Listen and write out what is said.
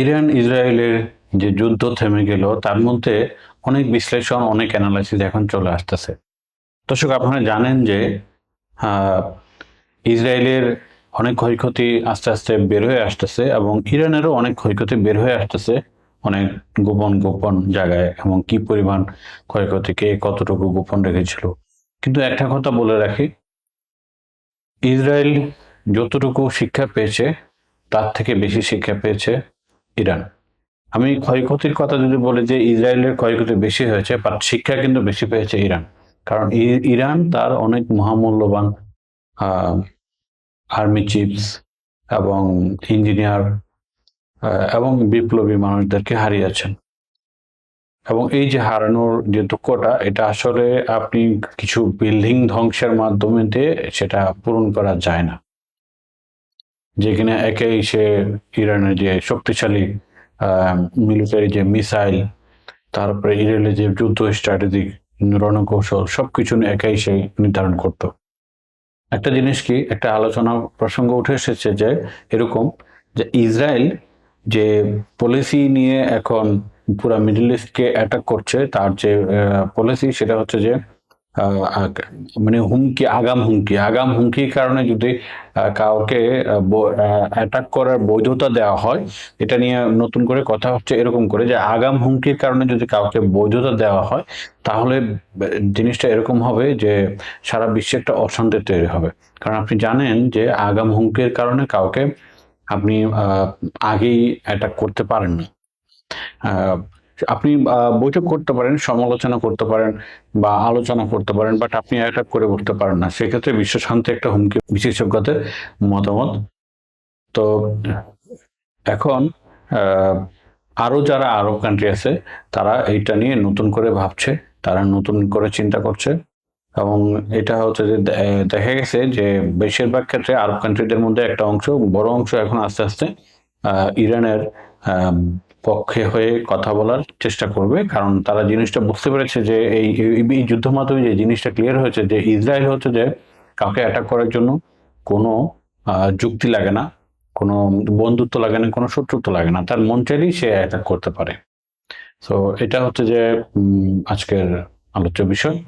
Iran, ইসরায়েলের যে যুদ্ধ থেমে গেল, তার মধ্যে অনেক বিশ্লেষণ, অনেক অ্যানালাইসিস এখন চলে আসতেছে। দর্শক, আপনারা জানেন যে ইসরায়েলের অনেক ক্ষয়ক্ষতি আস্তে আস্তে বের হয়ে আসতেছে এবং ইরানেরও অনেক ক্ষয়ক্ষতি বের হয়ে আসতেছে অনেক গোপন গোপন জায়গায় এবং কি পরিমাণ ক্ষয়ক্ষতি কে কতটুকু গোপন রেখেছিল। কিন্তু একটা কথা বলে রাখি, ইসরায়েল যতটুকু শিক্ষা পেয়েছে, তার থেকে বেশি শিক্ষা পেয়েছে ইরান। আমি ক্ষয়ক্ষতির কথা যদি বলি যে ইসরায়েলের ক্ষয়ক্ষতি বেশি হয়েছে বাট শিক্ষা কিন্তু বেশি পেয়েছে ইরান। কারণ ইরান তার অনেক মহামূল্যবান আর্মি চিপস এবং ইঞ্জিনিয়ার এবং বিপ্লবী মানুষদেরকে হারিয়েছেন। এবং এই যে হারানোর যে দুঃখটা, এটা আসলে আপনি কিছু বিল্ডিং ধ্বংসের মাধ্যমে দিয়ে সেটা পূরণ করা যায় না। যেখানে একেই সে ইরানের যে শক্তিশালী মিলিটারি যে মিসাইল তারপরে ইরানের যে যুদ্ধ স্ট্র্যাটেজিক রণকৌশল, সবকিছু একাই সে নির্ধারণ করত। একটা জিনিস কি, একটা আলোচনা প্রসঙ্গ উঠে এসেছে যে এরকম যে ইসরায়েল যে পলিসি নিয়ে এখন পুরা মিডল ইস্টকে অ্যাটাক করছে, তার যে পলিসি সেটা হচ্ছে যে মানে হুমকি, আগাম হুমকি। আগাম হুমকির কারণে যদি কাউকে অ্যাটাক করার বৈধতা দেওয়া হয়, এটা নিয়ে নতুন করে কথা হচ্ছে এরকম করে যে আগাম হুমকির কারণে যদি কাউকে বৈধতা দেওয়া হয়, তাহলে জিনিসটা এরকম হবে যে সারা বিশ্বে একটা অশান্তি তৈরি হবে। কারণ আপনি জানেন যে আগাম হুমকির কারণে কাউকে আপনি আগেই অ্যাটাক করতে পারেন না আপনি বৈঠক করতে পারেন সমালোচনা করতে পারেন বা আলোচনা করতে পারেন বাট আপনি অ্যাটাক করে বসতে পারেন না। সেক্ষেত্রে বিশ্ব শান্তি একটা হুমকি বিশেষজ্ঞদের মতামত। তো এখন আহ, আরও যারা আরব কান্ট্রি আছে তারা এইটা নিয়ে নতুন করে ভাবছে তারা নতুন করে চিন্তা করছে। এবং এটা হচ্ছে যে দেখা গেছে যে বেশিরভাগ ক্ষেত্রে আরব কান্ট্রিদের মধ্যে একটা অংশ বড় অংশ এখন আস্তে আস্তে ইরানের পক্ষে হয়ে কথা বলার চেষ্টা করবে, কারণ তারা জিনিসটা বুঝতে পেরেছে যে এই, এই- যুদ্ধের মাধ্যমে যে জিনিসটা ক্লিয়ার হয়েছে যে ইসরায়েল হচ্ছে যে কাউকে অ্যাটাক করার জন্য কোনো যুক্তি লাগে না, কোনো বন্ধুত্ব লাগে না, কোনো শত্রুত্ব লাগে না, তার মন চাইলেই সে অ্যাটাক করতে পারে। তো এটা হচ্ছে যে আজকের আলোচ্য বিষয়।